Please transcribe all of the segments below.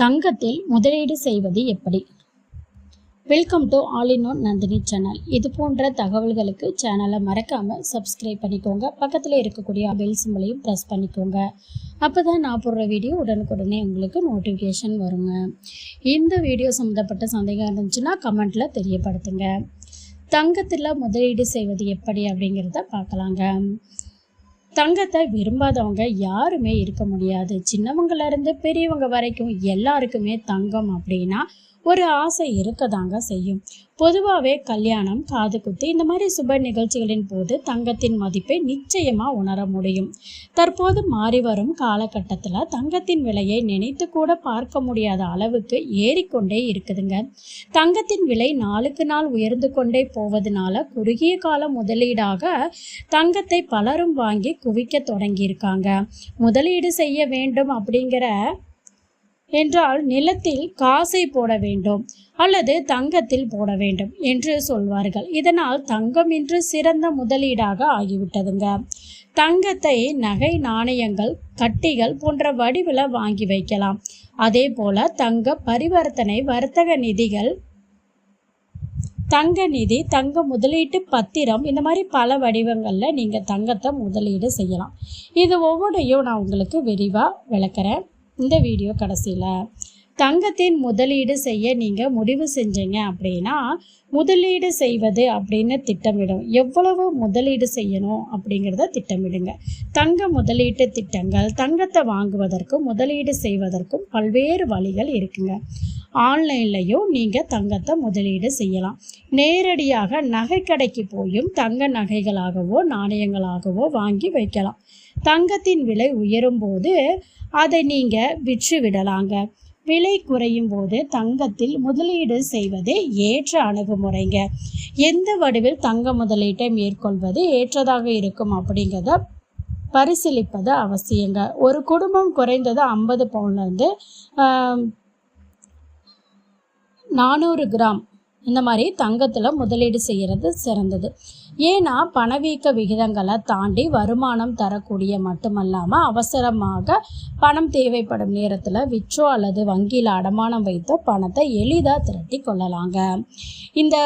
தங்கத்தில் முதலீடு செய்வது எப்படி? Welcome to all in one Nandhini channel இது போன்ற தகவல்களுக்கு சேனலை மறக்காமல் சப்ஸ்கிரைப் பண்ணிக்கோங்க. பக்கத்தில் இருக்கக்கூடிய பெல் சிம்பிளையும் ப்ரெஸ் பண்ணிக்கோங்க. அப்போ தான் நான் போடுற வீடியோ உடனுக்குடனே உங்களுக்கு நோட்டிஃபிகேஷன் வருங்க. இந்த வீடியோ சம்மந்தப்பட்ட சந்தேகம் இருந்துச்சுன்னா கமெண்ட்டில் தெரியப்படுத்துங்க. தங்கத்தில் முதலீடு செய்வது எப்படி அப்படிங்கிறத பார்க்கலாங்க. தங்கத்தை விரும்பாதவங்க யாருமே இருக்க முடியாது. சின்னவங்கள இருந்து பெரியவங்க வரைக்கும் எல்லாருக்குமே தங்கம் அப்படின்னா ஒரு ஆசை இருக்கதாங்க செய்யும். பொதுவாகவே கல்யாணம் காது குத்து இந்த மாதிரி சுப நிகழ்ச்சிகளின் போது தங்கத்தின் மதிப்பை நிச்சயமாக உணர முடியும். தற்போது மாறி வரும் காலகட்டத்தில் தங்கத்தின் விலையை நினைத்து கூட பார்க்க முடியாத அளவுக்கு ஏறிக்கொண்டே இருக்குதுங்க. தங்கத்தின் விலை நாளுக்கு நாள் உயர்ந்து கொண்டே போவதனால குறுகிய கால முதலீடாக தங்கத்தை பலரும் வாங்கி குவிக்க தொடங்கியிருக்காங்க. முதலீடு செய்ய வேண்டும் அப்படிங்கிற என்றால் நிலத்தில் காசை போட வேண்டும் அல்லது தங்கத்தில் போட வேண்டும் என்று சொல்வார்கள். இதனால் தங்கம் இன்று சிறந்த முதலீடாக ஆகிவிட்டதுங்க. தங்கத்தை நகை நாணயங்கள் கட்டிகள் போன்ற வடிவில் வாங்கி வைக்கலாம். அதே போல தங்க பரிவர்த்தனை வர்த்தக நிதிகள் தங்க நிதி தங்க முதலீட்டு பத்திரம் இந்த மாதிரி பல வடிவங்களில் நீங்கள் தங்கத்தை முதலீடு செய்யலாம். இது ஒவ்வொன்றையும் நான் உங்களுக்கு விரிவாக விளக்குறேன். இந்த வீடியோ கடைசியில். தங்கத்தின் முதலீடு செய்ய நீங்கள் முடிவு செஞ்சீங்க அப்படின்னா முதலீடு செய்வது அப்படின்னு திட்டமிடும். எவ்வளவு முதலீடு செய்யணும் அப்படிங்கிறத திட்டமிடுங்க. தங்க முதலீட்டு திட்டங்கள் தங்கத்தை வாங்குவதற்கும் முதலீடு செய்வதற்கும் பல்வேறு வழிகள் இருக்குங்க. ஆன்லைன்லையும் நீங்கள் தங்கத்தை முதலீடு செய்யலாம். நேரடியாக நகைக்கடைக்கு போயும் தங்க நகைகளாகவோ நாணயங்களாகவோ வாங்கி வைக்கலாம். தங்கத்தின் விலை உயரும் போது அதை நீங்கள் விற்று விடலாங்க. விலை குறையும் போது தங்கத்தில் முதலீடு செய்வது ஏற்ற அணுகுமுறைங்க எந்த வடிவில் தங்க முதலீட்டை மேற்கொள்வது ஏற்றதாக இருக்கும் அப்படிங்கிறத பரிசீலிப்பது அவசியங்க. ஒரு குடும்பம் குறைந்தது ஐம்பது பவுன்லேருந்து நானூறு கிராம் இந்த மாதிரி தங்கத்தில் முதலீடு செய்கிறது சிறந்தது. ஏன்னா பணவீக்க விகிதங்களை தாண்டி வருமானம் தரக்கூடிய மட்டுமல்லாமல் அவசரமாக பணம் தேவைப்படும் நேரத்தில் விற்றோ அல்லது வங்கியில் அடமானம் வைத்தோ பணத்தை எளிதாக திரட்டி கொள்ளலாங்க. இந்த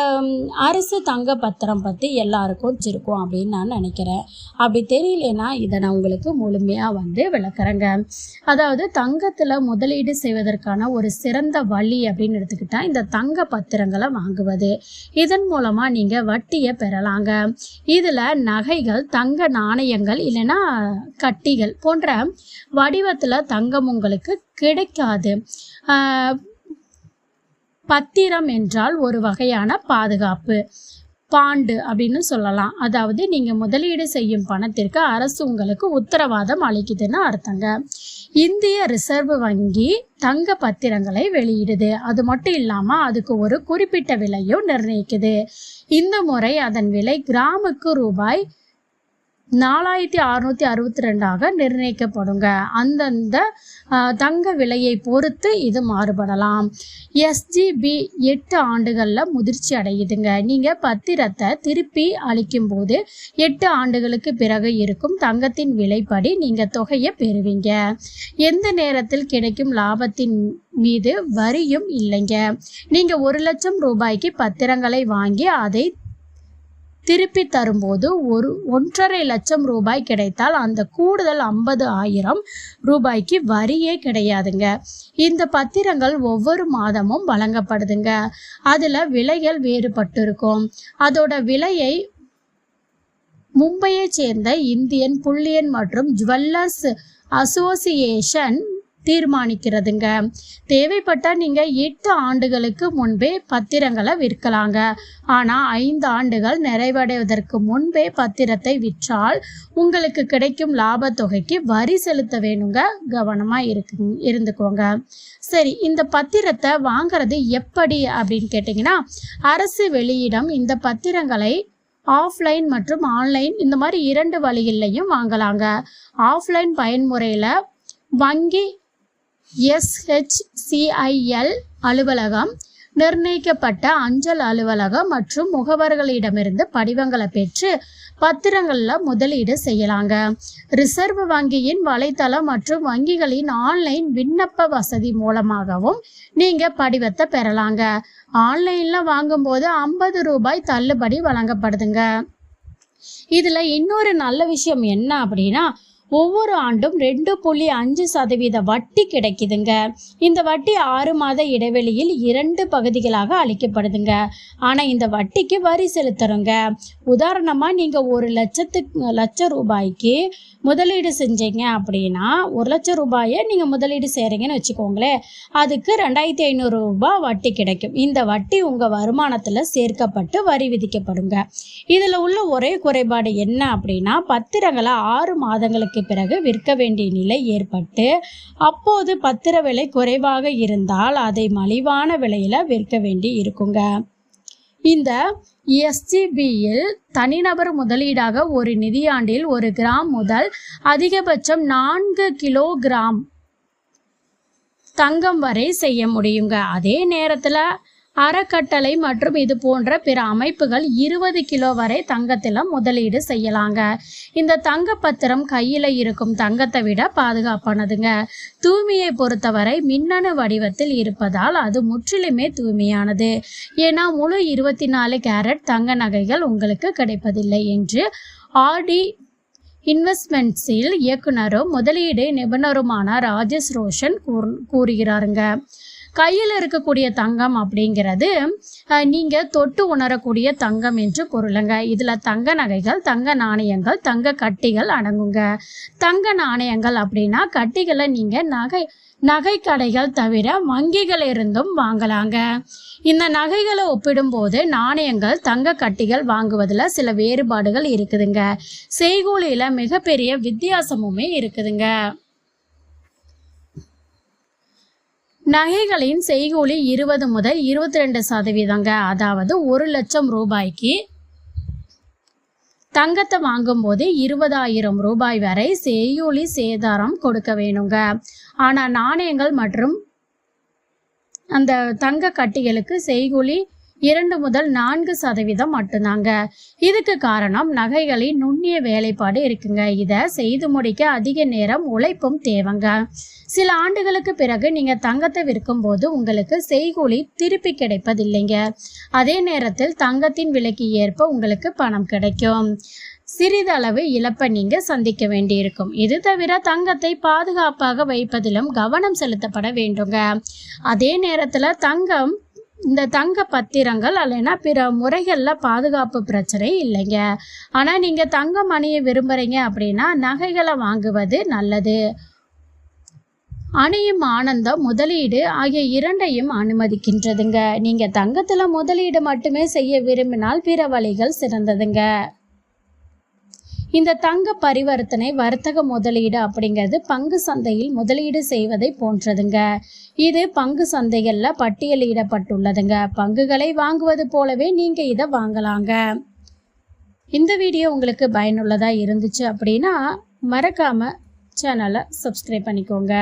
அரசு தங்க பத்திரம் பற்றி எல்லாருக்கும் வச்சிருக்கோம் அப்படின்னு நான் நினைக்கிறேன். அப்படி தெரியலனா இதை நான் உங்களுக்கு முழுமையாக வந்து விளக்குறேங்க. அதாவது தங்கத்தில் முதலீடு செய்வதற்கான ஒரு சிறந்த வழி அப்படின்னு எடுத்துக்கிட்டால் இந்த தங்க பத்திரங்களை வாங்குவது. இதன் மூலமாக நீங்கள் வட்டியை பெறலாங்க. இதில் நகைகள் தங்க நாணயங்கள் இல்லைன்னா கட்டிகள் போன்ற வடிவத்தில் தங்கம் உங்களுக்கு கிடைக்காது. பத்திரம் என்றால் ஒரு வகையான பாதுகாப்பு. பாண்டு அப்படின்னு சொல்லலாம். அதாவது நீங்கள் முதலீடு செய்யும் பணத்திற்கு அரசு உங்களுக்கு உத்தரவாதம் அளிக்குதுன்னு அர்த்தங்க. இந்திய ரிசர்வ் வங்கி தங்க பத்திரங்களை வெளியிடுது. அது மட்டும் இல்லாமல் அதுக்கு ஒரு குறிப்பிட்ட விலையும் நிர்ணயிக்குது. இந்த முறை அதன் விலை கிராமுக்கு ரூபாய் நாலாயிரத்தி அறுநூத்தி அறுபத்தி ரெண்டாக நிர்ணயிக்கப்படுங்க. அந்தந்த தங்க விலையை பொறுத்து இது மாறுபடலாம். எஸ்ஜிபி எட்டு ஆண்டுகளில் முதிர்ச்சி அடையுதுங்க. நீங்கள் பத்திரத்தை திருப்பி அளிக்கும்போது எட்டு ஆண்டுகளுக்கு பிறகு இருக்கும் தங்கத்தின் விலைப்படி நீங்கள் தொகையை பெறுவீங்க. எந்த நேரத்தில் கிடைக்கும் லாபத்தின் மீது வரியும் இல்லைங்க. நீங்கள் ஒரு லட்சம் ரூபாய்க்கு பத்திரங்களை வாங்கி அதை திருப்பி தரும்போது ஒரு ஒன்றரை லட்சம் ரூபாய் கிடைத்தால் அந்த கூடுதல் ஐம்பது ஆயிரம் ரூபாய்க்கு வரியே கிடையாதுங்க. இந்த பத்திரங்கள் ஒவ்வொரு மாதமும் வழங்கப்படுதுங்க. அதில் விலைகள் வேறுபட்டு இருக்கும் அதோட விலையை மும்பையை சேர்ந்த இந்தியன் புள்ளியன் மற்றும் ஜுவல்லர்ஸ் அசோசியேஷன் தீர்மானிக்கிறதுங்க. தேவைப்பட்டால் நீங்கள் எட்டு ஆண்டுகளுக்கு முன்பே பத்திரங்களை விற்கலாங்க. ஆனால் ஐந்து ஆண்டுகள் நிறைவடைவதற்கு முன்பே பத்திரத்தை விற்றால் உங்களுக்கு கிடைக்கும் லாபத்தொகைக்கு வரி செலுத்த வேணுங்க. கவனமாக இருக்கு இருந்துக்கோங்க. சரி இந்த பத்திரத்தை வாங்கிறது எப்படி அப்படின்னு கேட்டிங்கன்னா அரசு வெளியிடம் இந்த பத்திரங்களை ஆஃப்லைன் மற்றும் ஆன்லைன் இந்த மாதிரி இரண்டு வழிகள்லையும் வாங்கலாங்க. ஆஃப்லைன் பயன்முறையில் வங்கி எஸ்ஹெச்சிஐஎல் அலுவலகம் நிர்ணயிக்கப்பட்ட அஞ்சல் அலுவலகம் மற்றும் முகவர்களிடமிருந்து படிவங்களை பெற்று பத்திரங்களில் முதலீடு செய்யலாங்க. ரிசர்வ் வங்கியின் வலைத்தளம் மற்றும் வங்கிகளின் ஆன்லைன் விண்ணப்ப வசதி மூலமாகவும் நீங்கள் படிவத்தை பெறலாங்க. ஆன்லைனில் வாங்கும்போது ஐம்பது ரூபாய் தள்ளுபடி வழங்கப்படுதுங்க. இதில் இன்னொரு நல்ல விஷயம் என்ன அப்படின்னா ஒவ்வொரு ஆண்டும் ரெண்டு புள்ளி அஞ்சு சதவீத வட்டி கிடைக்குதுங்க. இந்த வட்டி ஆறு மாத இடைவெளியில் இரண்டு பகுதிகளாக அளிக்கப்படுதுங்க. ஆனால் இந்த வட்டிக்கு வரி செலுத்துறோங்க. உதாரணமாக நீங்கள் ஒரு லட்சத்துக்கு லட்ச ரூபாய்க்கு முதலீடு செஞ்சீங்க அப்படின்னா ஒரு லட்சம் ரூபாயை நீங்கள் முதலீடு செய்கிறீங்கன்னு வச்சுக்கோங்களேன். அதுக்கு ரெண்டாயிரத்தி ஐநூறு ரூபாய் வட்டி கிடைக்கும். இந்த வட்டி உங்கள் வருமானத்தில் சேர்க்கப்பட்டு வரி விதிக்கப்படுங்க. இதில் உள்ள ஒரே குறைபாடு என்ன அப்படின்னா பத்திரங்களை ஆறு மாதங்களுக்கு பிறகு விற்க வேண்டிய நிலை ஏற்பட்டு அப்போது பத்திர விலை குறைவாக இருந்தால் அதை மலிவான விலையில் விற்க வேண்டி இருக்குங்க. இந்த எஸ்ஜிபியில் தனிநபர் முதலீடாக ஒரு நிதியாண்டில் ஒரு கிராம் முதல் அதிகபட்சம் நான்கு கிலோகிராம் தங்கம் வரை செய்ய முடியுங்க. அதே நேரத்தில் அறக்கட்டளை மற்றும் இது போன்ற பிற அமைப்புகள் இருபது கிலோ வரை தங்கத்தில் முதலீடு செய்யலாங்க. இந்த தங்க பத்திரம் கையில் இருக்கும் தங்கத்தை விட பாதுகாப்பானதுங்க. தூய்மையை பொறுத்தவரை மின்னணு வடிவத்தில் இருப்பதால் அது முற்றிலுமே தூய்மையானது. ஏன்னா முழு இருபத்தி நாலு கேரட் தங்க நகைகள் உங்களுக்கு கிடைப்பதில்லை என்று ஆர்டி இன்வெஸ்ட்மெண்ட்ஸில் இயக்குனரும் முதலீடு நிபுணருமான ராஜேஷ் ரோஷன் கூர் கூறுகிறாருங்க. கையில் இருக்கக்கூடிய தங்கம் அப்படிங்கிறது நீங்கள் தொட்டு உணரக்கூடிய தங்கம் என்று பொருளுங்க. இதில் தங்க நகைகள் தங்க நாணயங்கள் தங்க கட்டிகள் அடங்குங்க. தங்க நாணயங்கள் அப்படின்னா கட்டிகளை நீங்கள் நகை நகை கடைகள் தவிர வங்கிகளிலிருந்தும் வாங்கலாங்க. இந்த நகைகளை ஒப்பிடும்போது நாணயங்கள் தங்க கட்டிகள் வாங்குவதில் சில வேறுபாடுகள் இருக்குதுங்க. செய்கூலியில் மிகப்பெரிய வித்தியாசமுமே இருக்குதுங்க. நகைகளின் செய்கூலி இருபது முதல் இருபத்தி ரெண்டு சதவீதங்க. அதாவது ஒரு லட்சம் ரூபாய்க்கு தங்கத்தை வாங்கும்போது இருபதாயிரம் ரூபாய் வரை செய்கூலி சேதாரம் கொடுக்க வேணுங்க. ஆனால் நாணயங்கள் மற்றும் அந்த தங்க கட்டிகளுக்கு செய்கூலி இரண்டு முதல் நான்கு சதவீதம் மட்டும்தாங்க. இதுக்கு காரணம் நகைகளின் நுண்ணிய வேலைப்பாடு இருக்குங்க. இதை செய்து முடிக்க அதிக நேரம் உழைப்பும் தேவைங்க. சில ஆண்டுகளுக்கு பிறகு நீங்கள் தங்கத்தை விற்கும் போது உங்களுக்கு செய்கூலி திருப்பி கிடைப்பதில்லைங்க. அதே நேரத்தில் தங்கத்தின் விலைக்கு ஏற்ப உங்களுக்கு பணம் கிடைக்கும். சிறிதளவு இழப்பை நீங்க சந்திக்க வேண்டியிருக்கும். இது தவிர தங்கத்தை பாதுகாப்பாக வைப்பதிலும் கவனம் செலுத்தப்பட வேண்டுங்க. அதே நேரத்தில் தங்கம் இந்த தங்க பத்திரங்கள் அல்லைன்னா பிற முறைகளில் பாதுகாப்பு பிரச்சனை இல்லைங்க. ஆனால் நீங்கள் தங்கம் அணிய விரும்புகிறீங்க அப்படின்னா நகைகளை வாங்குவது நல்லது. அணியும் ஆனந்தம் முதலீடு ஆகிய இரண்டையும் அனுமதிக்கின்றதுங்க. நீங்கள் தங்கத்தில் முதலீடு மட்டுமே செய்ய விரும்பினால் பிற வழிகள் சிறந்ததுங்க. இந்த தங்க பரிவர்த்தனை வர்த்தக முதலீடு அப்படிங்கிறது பங்கு சந்தையில் முதலீடு செய்வதை போன்றதுங்க. இது பங்கு சந்தைகளில் பட்டியலிடப்பட்டுள்ளதுங்க. பங்குகளை வாங்குவது போலவே நீங்கள் இதை வாங்கலாங்க. இந்த வீடியோ உங்களுக்கு பயனுள்ளதாக இருந்துச்சு அப்படின்னா மறக்காமல் சேனலை சப்ஸ்கிரைப் பண்ணிக்கோங்க.